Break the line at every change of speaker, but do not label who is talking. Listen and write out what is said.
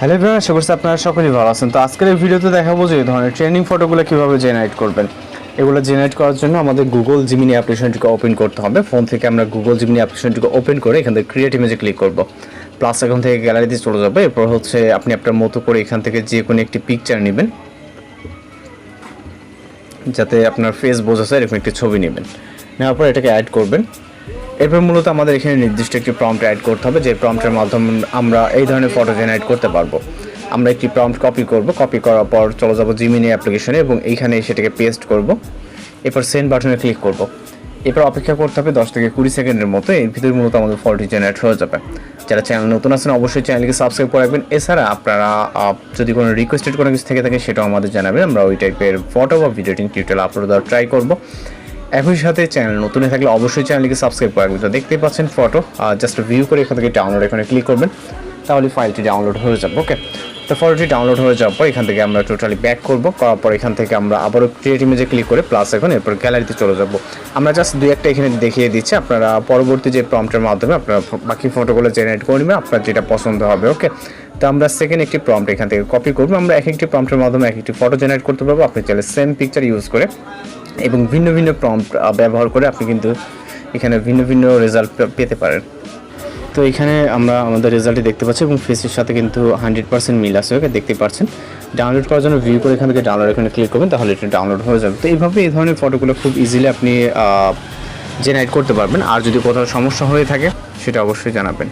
Hello everyone আশা করছি আপনারা সকলেই ভালো আছেন। তো আজকের এই ভিডিওতে দেখাবো যে এই ধরনের ট্রেনিং ফটোগুলো কীভাবে জেনারেট করবেন। এগুলো জেনারেট করার জন্য আমাদের গুগল জিমিনি অ্যাপ্লিকেশনটিকে ওপেন করতে হবে। ফোন থেকে আমরা গুগল জিমিনি অ্যাপ্লিকেশনটিকে ওপেন করে এখান থেকে ক্রিয়েট ইমেজে ক্লিক করব। প্লাস এখন থেকে গ্যালারিতে চলে যাবে। এরপর হচ্ছে আপনি আপনার মতো করে এখান থেকে যে কোনো একটি পিকচার নেবেন। যাতে আপনার ফেস বোঝা যায়, এরকম একটি ছবি নেবেন। নেওয়ার পর এটাকে অ্যাড করবেন। এরপর মূলত আমাদের এখানে নির্দিষ্ট একটি প্রম্পট অ্যাড করতে হবে, যে প্রম্পটের মাধ্যমে আমরা এই ধরনের ফটো জেনারেট করতে পারব। আমরা একটি প্রম্পট কপি করব কপি করার পর চলে যাব জিমিনি অ্যাপ্লিকেশনে এবং এইখানে সেটাকে পেস্ট করব। এরপর সেন্ড বাটনে ক্লিক করব। এরপর অপেক্ষা করতে হবে দশ থেকে কুড়ি সেকেন্ডের মতো, এর ভিতরে মূলত আমাদের ফটোটি জেনারেট হয়ে যাবে। যারা চ্যানেল নতুন আছেন, অবশ্যই চ্যানেলকে সাবস্ক্রাইব করে রাখবেন। এছাড়া আপনারা যদি কোনো রিকোয়েস্টেড কোনো কিছু থেকে থাকে, সেটাও আমাদের জানাবেন। আমরা ওই টাইপের ফটো বা ভিডিও টিউটোরিয়াল আপলোড দেওয়ার ট্রাই করব। একই সাথে চ্যানেল নতুন থাকলে অবশ্যই চ্যানেলকে সাবস্ক্রাইব করে রাখবেন। তো দেখতেই পাচ্ছেন ফটো আর জাস্ট ভিউ করে এখান থেকে ডাউনলোড এখানে ক্লিক করবেন, তাহলে ফাইলটি ডাউনলোড হয়ে যাবে ওকে তো ফটোটি ডাউনলোড হয়ে যাওয়ার পর এখান থেকে আমরা টোটালি ব্যাক করব, করার পর এখান থেকে আমরা আবারও ক্রিয়েট ইমেজে ক্লিক করে প্লাস এখন এরপর গ্যালারিতে চলে যাব। আমরা জাস্ট দুই একটা এখানে দেখিয়ে দিচ্ছি, আপনারা পরবর্তী যে প্রম্পটের মাধ্যমে আপনারা বাকি ফটোগুলো জেনারেট করে নেবেন, আপনার যেটা পছন্দ হবে ওকে তো আমরা সেকেন্ড একটি প্রম্পট এখান থেকে কপি করব, আমরা এক একটি প্রম্পটের মাধ্যমে এক একটি ফটো জেনারেট করতে পারব, আপনি চাইলে সেম পিকচার ইউজ করে এবং ভিন্ন ভিন্ন প্রম্পট ব্যবহার করে আপনি কিন্তু এখানে ভিন্ন ভিন্ন রেজাল্ট পেতে পারেন। তো এখানে আমরা আমাদের রেজাল্টটি দেখতে পাচ্ছি এবং ফেসের সাথে কিন্তু হান্ড্রেড পার্সেন্ট মিল আছে, ওকে, দেখতে পাচ্ছেন। ডাউনলোড করার জন্য ভিউ করে এখান থেকে ডাউনলোড এখানে ক্লিক করবেন, তাহলে এটা ডাউনলোড হয়ে যাবে। তো এইভাবে এই ধরনের ফটোগুলো খুব ইজিলি আপনি জেনারেট করতে পারবেন। আর যদি কোথাও সমস্যা হয়ে থাকে, সেটা অবশ্যই জানাবেন।